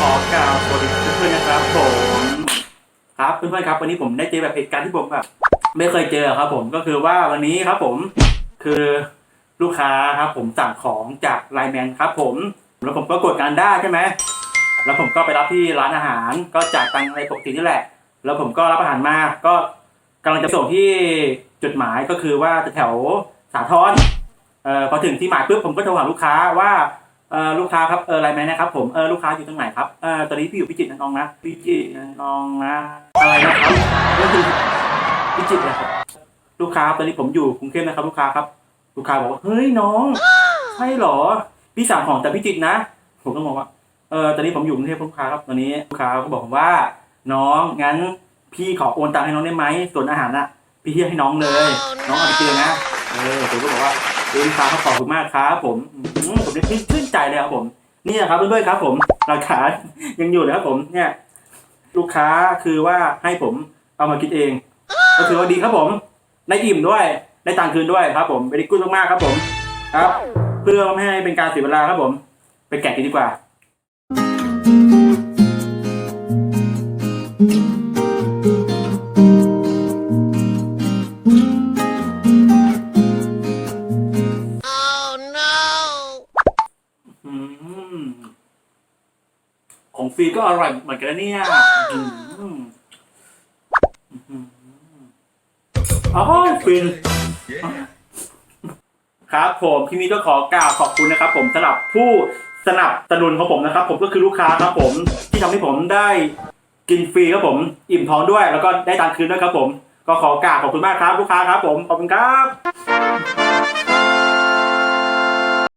ขอกล่าวสวัสดีเพื่อนๆนะครับผมครับเพื่อนๆครับวันนี้ผมได้เจอแบบเหตุการณ์ที่ผมแบบไม่เคยเจอครับ ผมก็คือว่าวันนี้ครับ ผมคือลูกค้าครับ ผมสั่งของจากไลแมนครับผมแล้วผมก็กดการได้ใช่ไหมแล้วผมก็ไปรับที่ร้านอาหารก็จ่ายตังค์อะไรปกตินี่แหละ แล้วผมก็รับอาหารมาก็กำลังจะส่งที่จุดหมายก็คือว่าแถวสาทรเอ่อพอถึงที่หมายปุ๊บผมก็โทรหาลูกค้าว่า เออลูกค้าครับเออไลน์แมนนะครับผมเออลูกค้าอยู่ตรงไหนครับเออตอนนี้พี่อยู่พิจิตรนะน้องนะพิจิตรนะน้องนะอะไรนะครับก็คือพิจิตรนะครับลูกค้าตอนนี้ผมอยู่กรุงเทพนะครับ ลูกค้าครับ ลูกค้าบอกว่าเฮ้ยน้องใช่เหรอพี่สั่งของจากพิจิตรนะผมก็บอกว่าเออตอนนี้ผมอยู่กรุงเทพลูกค้าครับตอนนี้ลูกค้าก็บอกผมว่า น้องงั้นพี่ขอโอนตังค์ให้น้องได้ไหมส่วนอาหารน่ะ พี่เทียให้น้องเลย น้องเอาไปกินเลยนะเออผมก็บอกว่า คุณลูกค้าเขอบคุณมากครับผมผมได้ชื่นใจเลยครับผม นี่แหละครับเพื่อนๆครับ ผมหลักฐานยังอยู่เลยครับผมเนี่ย ลูกค้าคือว่าให้ผมเอามาคิดเอง ก็คือว่าดีครับผมได้อิ่มด้วยได้ตังค์คืนด้วยครับ ผมไปดีกุ้มากๆครับผม ครับ เพื่อไม่ให้เป็นการเสียเวลาครับผม ไปแกะกันดีกว่า ของฟรีก็อร่อยเหมือนกันนะเนี่ยอืมอืมอ๋อฟิน ครับผมที่นี้ก็ขอกล่าวขอบคุณนะครับ ผมสำหรับผู้สนับสนุนของผมนะครับ ผมก็คือลูกค้าครับผม ที่ทำให้ผมได้กินฟรีครับผม อิ่มท้องด้วย แล้วก็ได้ตังค์คืนด้วยครับผม ก็ขอกล่าวขอบคุณมากครับลูกค้าครับ ผมขอบคุณครับ